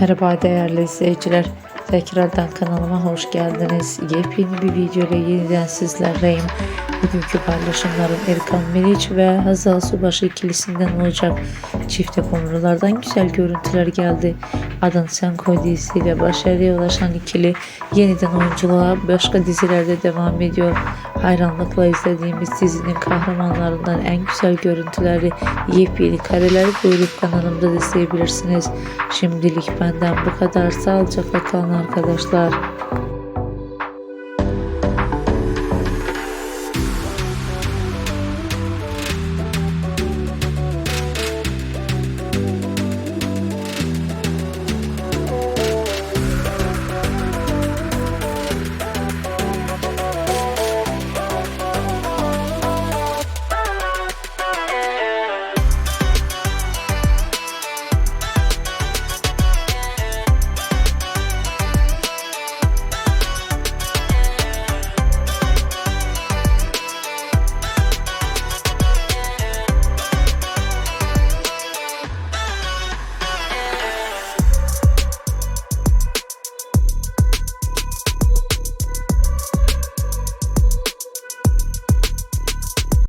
Merhaba değerli izleyiciler. Tekrardan kanalıma hoş geldiniz. Yepyeni bir video ile yeniden sizlerleyim. Bugünkü paylaşımlarım Erkan Meriç ve Hazal Subaşı ikilisinden olacak. Çifte konulardan güzel görüntüler geldi. Adın Sen dizisiyle başarıya ulaşan ikili yeniden oyunculuğa başka dizilerde devam ediyor. Hayranlıkla izlediğimiz dizinin kahramanlarından en güzel görüntüleri, yepyeni kareleri buyurup kanalımda da izleyebilirsiniz. Şimdilik benden bu kadar. Sağlıcakla kalın arkadaşlar.